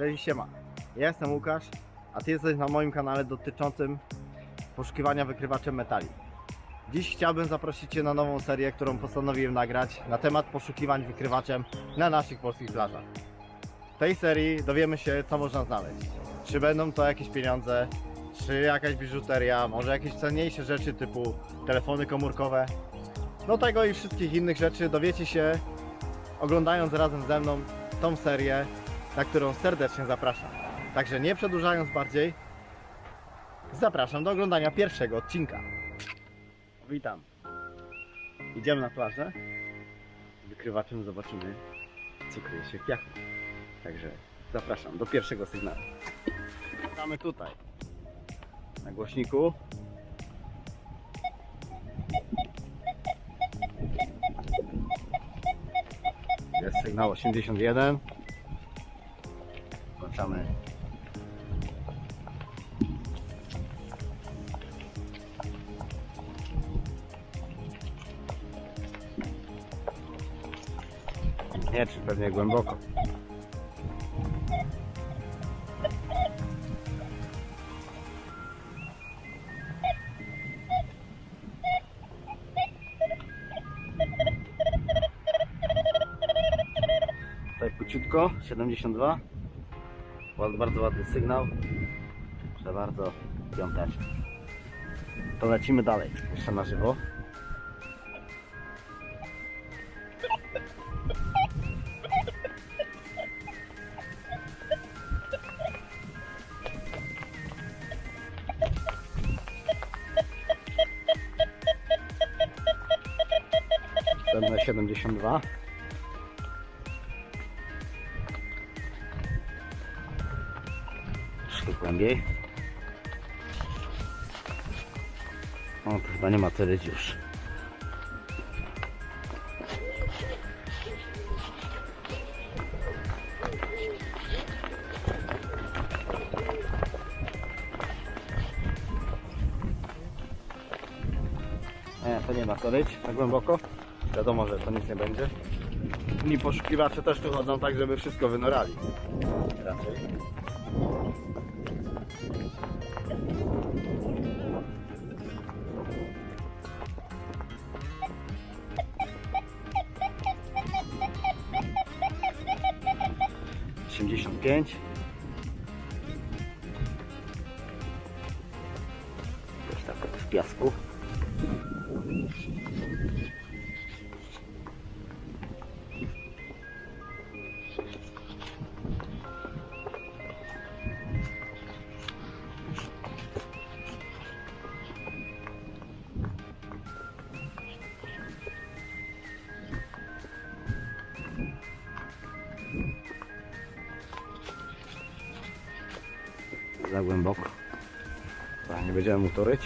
Cześć, siema. Ja jestem Łukasz, a Ty jesteś na moim kanale dotyczącym poszukiwania wykrywaczem metali. Dziś chciałbym zaprosić Cię na nową serię, którą postanowiłem nagrać na temat poszukiwań wykrywaczem na naszych polskich plażach. W tej serii dowiemy się, co można znaleźć. Czy będą to jakieś pieniądze, czy jakaś biżuteria, może jakieś cenniejsze rzeczy typu telefony komórkowe. No tego i wszystkich innych rzeczy dowiecie się oglądając razem ze mną tą serię, na którą serdecznie zapraszam. Także nie przedłużając bardziej, zapraszam do oglądania pierwszego odcinka. Witam. Idziemy na plażę. Wykrywaczem zobaczymy, co kryje się w piachu. Także zapraszam do pierwszego sygnału. Witamy tutaj. Na głośniku. Jest sygnał 81. Nie, czy pewnie głęboko. Tutaj króciutko, 72. Ład- Bardzo ładny sygnał. Proszę bardzo, piąteczka. To lecimy dalej, jeszcze na żywo. 72. Troszkę głębiej. O, to chyba nie ma tyle już. Nie, to nie ma co być tak głęboko. Wiadomo, że to nic nie będzie. I poszukiwacze też tu chodzą tak, żeby wszystko wynorali. Raczej. Głęboko. Nie będziemy mu to ryć.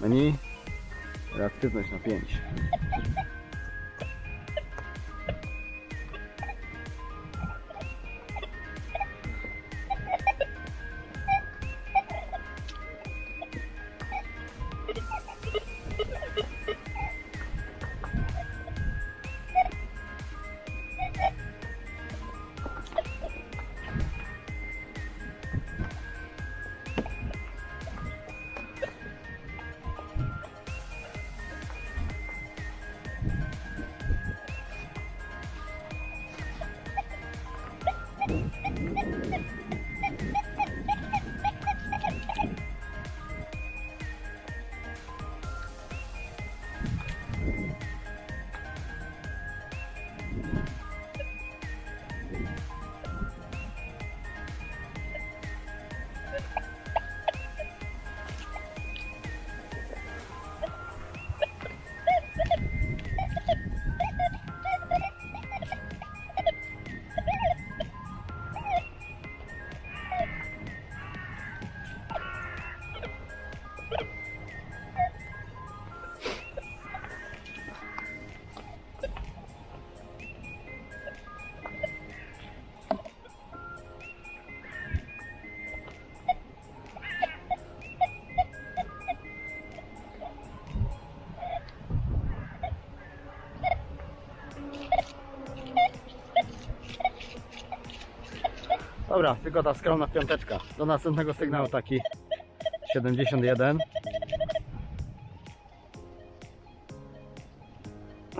Menu. Reaktywność na 5. Dobra, ta skromna piąteczka. Do następnego sygnału taki 71.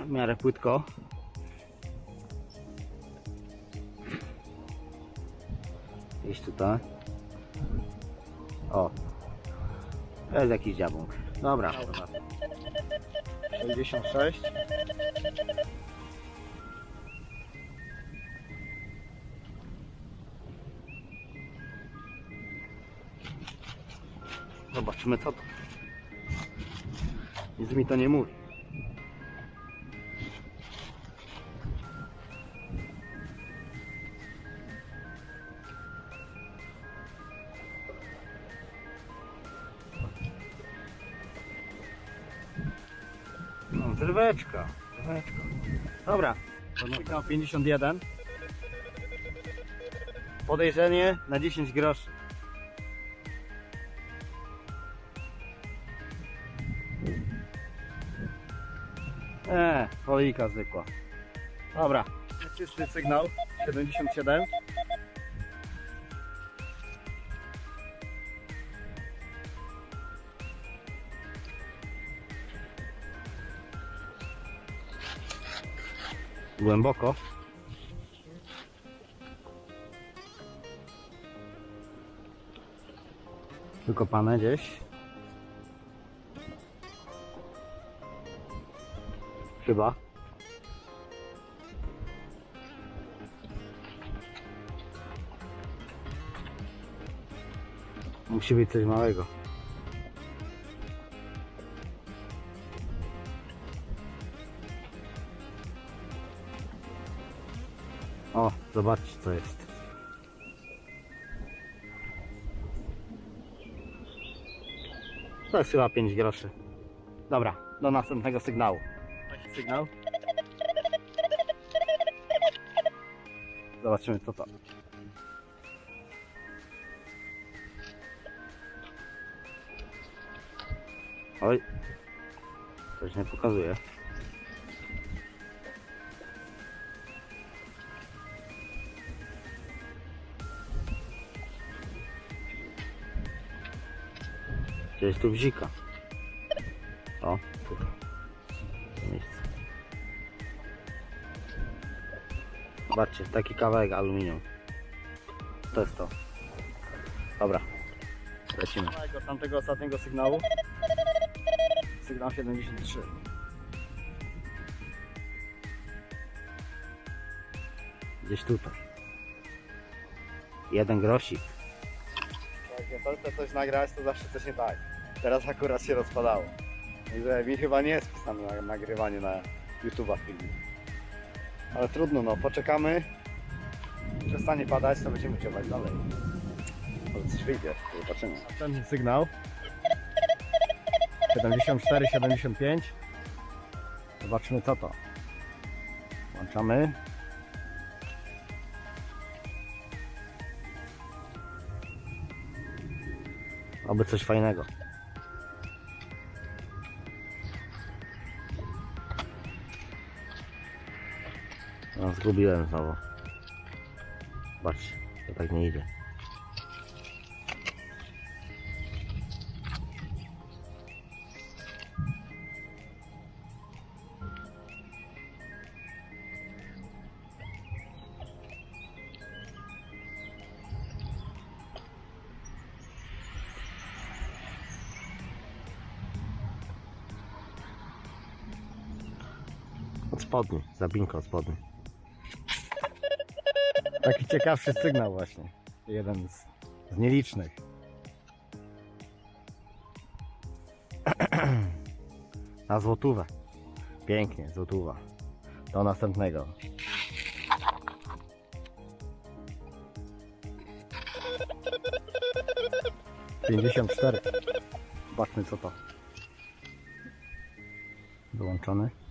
W miarę płytko. Gdzieś tutaj. O. To jest jakiś dziabąk. Dobra. 66. Zobaczymy co to. Nic mi to nie mówi. No, drweczka, drweczka. Dobra, podnoszę 51. Podejrzenie na 10 groszy. Folika zwykła. Dobra. Czysty sygnał 77. Głęboko. Wykopane gdzieś. Chyba. Musi być coś małego. O, zobaczcie co jest. To jest chyba 5 groszy. Dobra, do następnego sygnału. Sygnał. Zobaczymy co to. Oj. Coś nie pokazuje. Gdzieś tu bzika. Zobaczcie, taki kawałek aluminium. To jest to. Dobra. Lecimy. Do tamtego ostatniego sygnału. Sygnał 73. Gdzieś tutaj. Jeden grosik. Jak ja to coś nagrać, to zawsze coś nie tak. Teraz akurat się rozpadało. Także mi chyba nie jest pisane na nagrywanie na YouTube'a filmu. Ale trudno, no poczekamy. Przestanie padać, to będziemy ciągnąć dalej. Ale coś wyjdzie, zobaczymy. Następny sygnał. 74, 75. Zobaczymy co to. Włączamy. Oby coś fajnego. No, zgubiłem znowu. Zobaczcie, to tak nie idzie. Od spodni, zabinka od spodni. Taki ciekawszy sygnał właśnie. Jeden z, z nielicznych. Na złotówę. Pięknie, złotówa. Do następnego. Pięćdziesiąt cztery. Zobaczmy co to. Wyłączony.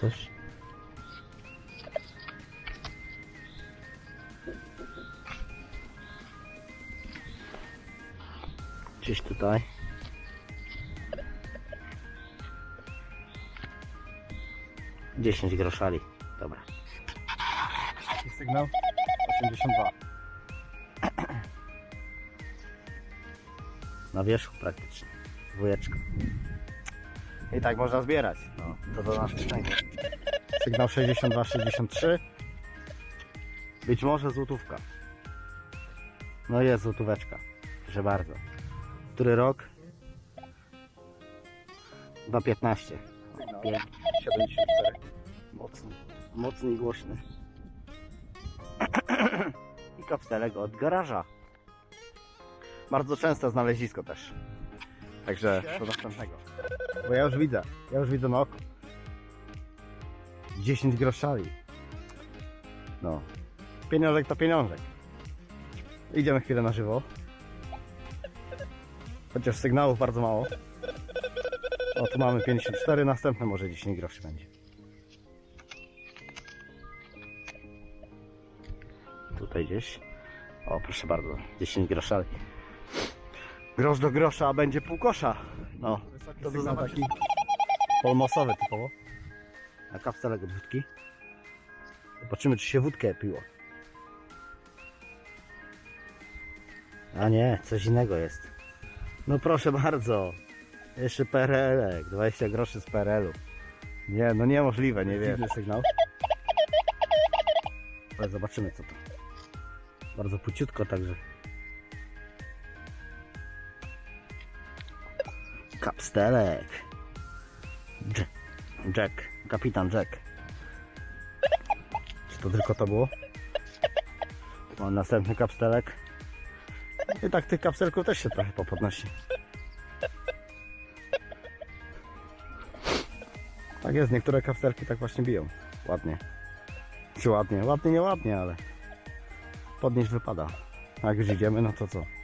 coś. Gdzieś tutaj. Dziesięć groszali. Dobra. Jaki sygnał? 82. Na wierzchu praktycznie. Dwójeczka. I tak można zbierać. No, to do nas szczęście. Sygnał 62, 63. Być może złotówka. No jest złotóweczka. Proszę bardzo. Który rok? 2,15. Pięknie. 74. Mocny. Mocny i głośny. I kapselek od garaża. Bardzo częste znalezisko też. Także do następnego. Bo ja już widzę. Ja już widzę na oko. 10 groszali. No. Pieniążek to pieniążek. Idziemy chwilę na żywo. Chociaż sygnałów bardzo mało. O, tu mamy 54, następne może 10 groszy będzie. Tutaj gdzieś. O, proszę bardzo. 10 groszali. Grosz do grosza, a będzie pół kosza. No, to sygnał taki polmosowy typowo. A kapselek od wódki. Zobaczymy, czy się wódkę piło. A nie, coś innego jest. No proszę bardzo. Jeszcze PRL, 20 groszy z PRL-u. Nie, no niemożliwe, nie wiem. Sygnał. Ale zobaczymy co to. Bardzo płciutko także. Kapstelek. Jack. Jack. Kapitan Jack. Czy to tylko to było? Mam następny kapstelek. I tak tych kapselków też się trochę popodnosi. Tak jest, niektóre kapselki tak właśnie biją. Ładnie. Czy ładnie? Ładnie, nie ładnie, ale podnieść wypada. A jak już idziemy, no to co?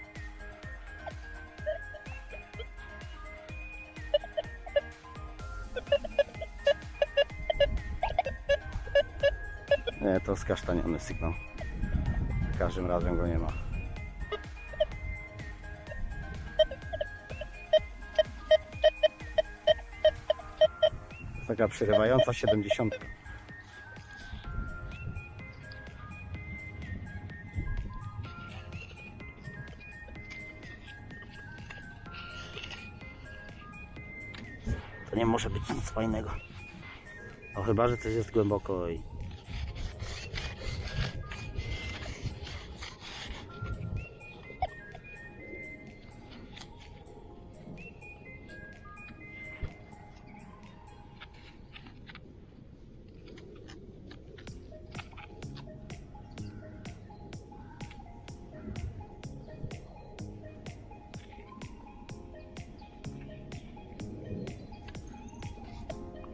Skasztaniony sygnał. Za każdym razem go nie ma. Taka przerywająca 70. To nie może być nic fajnego. No chyba, że coś jest głęboko i...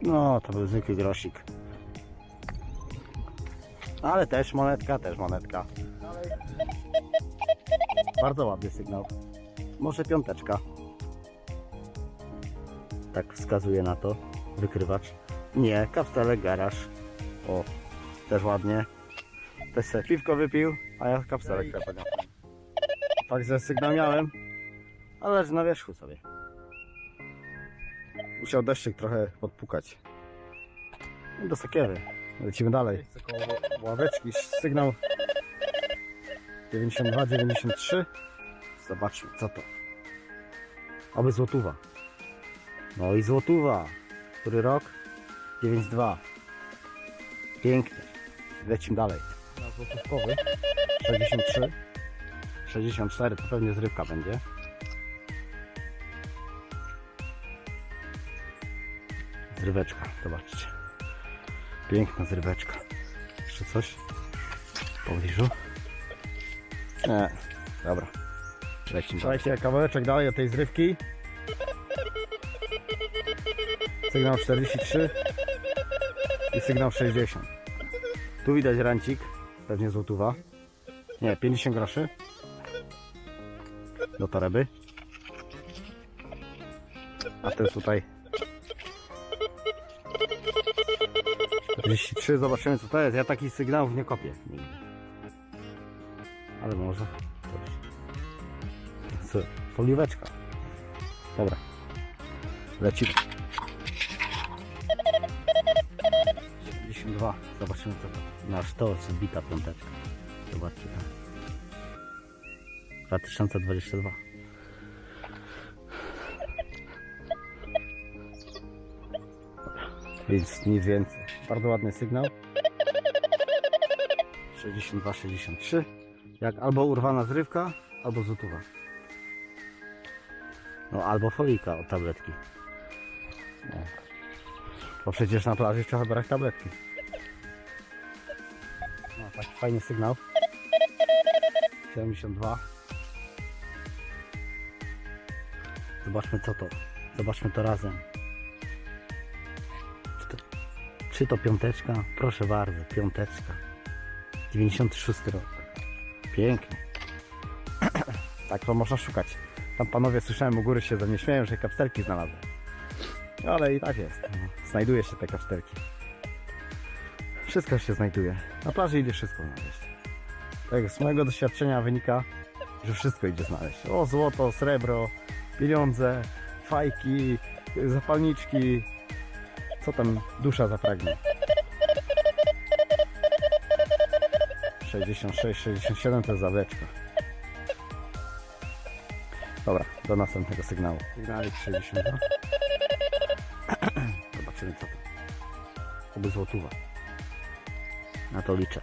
No, to był zwykły grosik. Ale też monetka, też monetka. Bardzo ładny sygnał. Może piąteczka. Tak wskazuje na to. Wykrywacz. Nie, kapselek garaż. O, też ładnie. Też sobie piwko wypił, a ja kapselek no podniosłem. Także sygnał miałem, Ale leży na wierzchu sobie. Musiał deszczyk trochę podpukać. Do sakiery. Lecimy dalej. Koło ławeczki, sygnał 92, 93. Zobaczmy, co to. Oby złotówa. No i złotówa. Który rok? 9,2. Pięknie. Lecimy dalej. Na złotówkowy 63. 64 to pewnie zrywka będzie. Zryweczka, zobaczcie. Piękna zryweczka. Jeszcze coś? W pobliżu? Nie, dobra. Lecimy. Słuchajcie, kawałeczek dalej od tej zrywki. Sygnał 43 i sygnał 60. Tu widać rancik, pewnie złotówa. Nie, 50 groszy. Do toreby. A ten tutaj 43, zobaczymy co to jest. Ja takich sygnałów nie kopię. Ale może coś. Co? Folióweczka. Dobra. Lecimy. 92. Zobaczymy co to. Nasz to jest bita piąteczka. Zobaczcie tam. 2022. Więc nic więcej. Bardzo ładny sygnał. 62, 63. Jak albo urwana zrywka, albo zutuwa. No albo folika od tabletki. No. Bo przecież na plaży trzeba brać tabletki. No taki fajny sygnał. 72. Zobaczmy co to. Zobaczmy to razem. Czy to piąteczka? Proszę bardzo, piąteczka. 96 rok. Pięknie. tak to można szukać. Tam panowie słyszałem u góry się ze mnie śmieją, że kapselki znalazłem. Ale i tak jest. No, Znajduje się te kapselki. Wszystko się znajduje. Na plaży idzie wszystko znaleźć. Tak z mojego doświadczenia wynika, że wszystko idzie znaleźć. O złoto, srebro, pieniądze, fajki, zapalniczki. Co tam dusza zapragnie. 66, 67 to jest zawleczka. Dobra, do następnego sygnału. Sygnalik 62. Zobaczymy co to. Oby złotówa. Na to liczę.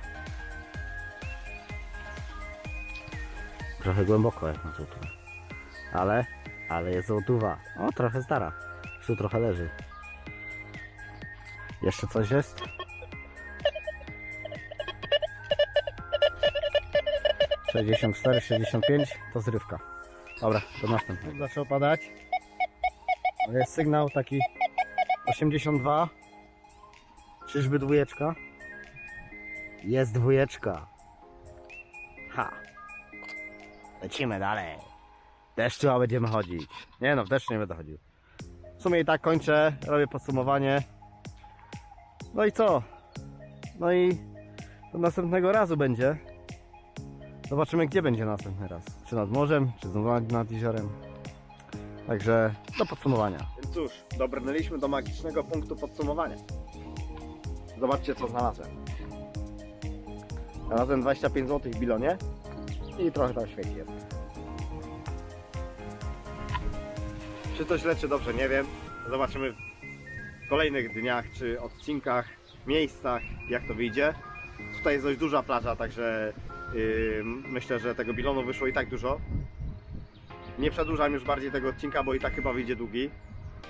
Trochę głęboko jak na złotówę. Ale, ale jest złotówa. O, trochę stara. Tu trochę leży. Jeszcze coś jest? Sześćdziesiąt cztery, sześćdziesiąt pięć to zrywka. Dobra, to następny. Zaczął padać. Jest sygnał taki 82. Czyżby dwójeczka? Jest dwójeczka. Ha. Lecimy dalej. Deszczu, a będziemy chodzić. Nie no, w deszczu nie będę chodził. W sumie i tak kończę, robię podsumowanie. No i co? No i do następnego razu będzie. Zobaczymy gdzie będzie następny raz. Czy nad morzem, czy znowu nad, jeziorem. Także do podsumowania. Więc cóż, dobrnęliśmy do magicznego punktu podsumowania. Zobaczcie co znalazłem. Znalazłem 25 zł w bilonie i trochę tam śmieci jest. Czy to źle, czy dobrze, nie wiem. Zobaczymy kolejnych dniach, czy odcinkach, miejscach, jak to wyjdzie. Tutaj jest dość duża plaża, także yy, myślę, że tego bilonu wyszło i tak dużo. Nie przedłużam już bardziej tego odcinka, bo i tak chyba wyjdzie długi.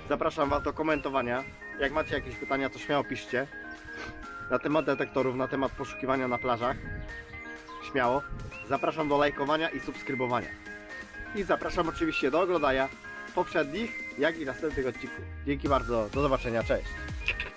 Zapraszam Was do komentowania. Jak macie jakieś pytania, to śmiało piszcie. Na temat detektorów, na temat poszukiwania na plażach. Śmiało. Zapraszam do lajkowania i subskrybowania. I zapraszam oczywiście do oglądania poprzednich, jak i następnych odcinków. Dzięki bardzo, do zobaczenia, cześć.